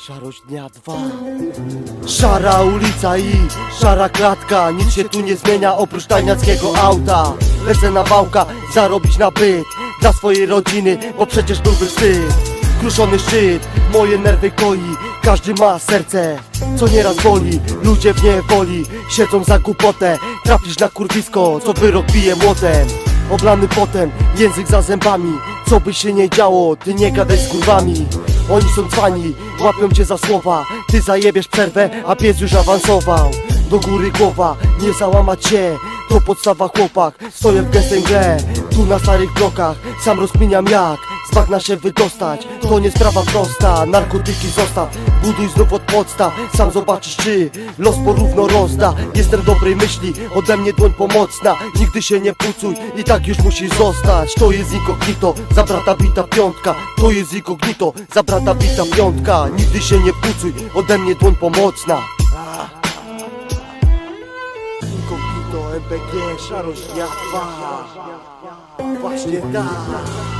Szarość dnia dwa. Szara ulica i szara klatka. Nic się tu nie zmienia oprócz tajniackiego auta. Lecę na wałka, zarobić na byt Dla swojej rodziny, bo przecież byłby wstyd. Kruszony szczyt, moje nerwy koi. Każdy ma serce, co nieraz boli. Ludzie w niewoli, siedzą za głupotę Trafisz na kurwisko, co wyrok bije młotem. Oblany potem, język za zębami. Co by się nie działo, ty nie gadaj z kurwami. Oni są cwani, łapią cię za słowa. Ty zajebiesz przerwę, a pies już awansował. Do góry głowa, nie załamać się. To podstawa chłopak, stoję w gęstej mgle. Tu na starych blokach, sam rozkminiam jak Z się wydostać, to nie sprawa prosta Narkotyki zostaw, buduj znów od podstaw Sam zobaczysz czy los porówno rozda. Jestem dobrej myśli, ode mnie dłoń pomocna. Nigdy się nie pucuj i tak już musisz zostać. To jest incognito, za brata bita piątka. To jest incognito, za brata bita piątka. Nigdy się nie pucuj, ode mnie dłoń pomocna. Incognito, MPG, szarość dwa Właśnie tak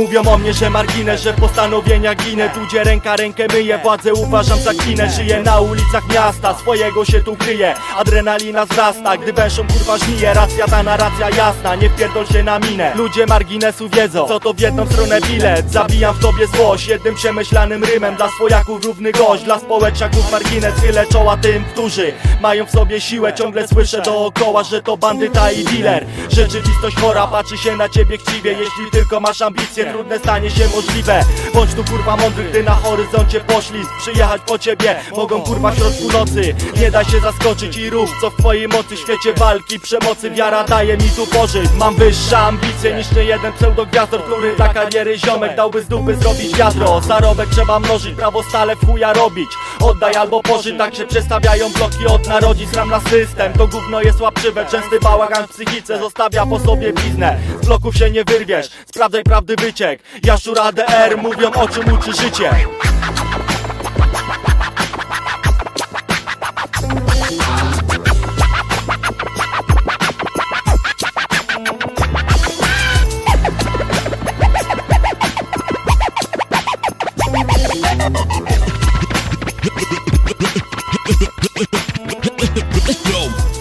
Mówią o mnie, że margines, że postanowienia ginę. Tu ręka rękę myje, władzę uważam za klinę Żyję na ulicach miasta, swojego się tu kryje. Adrenalina wzrasta, gdy węszą kurwa żmije. Racja dana, racja jasna, nie wpierdol się na minę. Ludzie marginesu wiedzą, co to w jedną stronę bilet. Zabijam w tobie złość, jednym przemyślanym rymem. Dla swojaków równy gość, dla społeczaków margines. Chylę czoła tym, którzy mają w sobie siłę. Ciągle słyszę dookoła, że to bandyta i dealer. Rzeczywistość chora, patrzy się na ciebie chciwie. Jeśli tylko masz ambicje, trudne stanie się możliwe. Bądź tu kurwa mądry, gdy na horyzoncie poślizg. Przyjechać po ciebie, mogą kurwa w środku nocy. Nie da się zaskoczyć i rób co w twojej mocy. Świecie walki, przemocy, wiara daje mi tu pożyć. Mam wyższe ambicje niż nie jeden pseudogwiazdor Który dla kariery ziomek dałby z dupy zrobić wiadro. Zarobek trzeba mnożyć, prawo stale w chuja robić Oddaj albo pożyć, tak się przestawiają bloki od narodzi Sram na system, to gówno jest łapczywe Częsty bałagan w psychice zostawia po sobie bliznę Z bloków się nie wyrwiesz, sprawdzaj prawdy wyciek. Jaszczur ADR mówią o czym uczy życie Yo. go.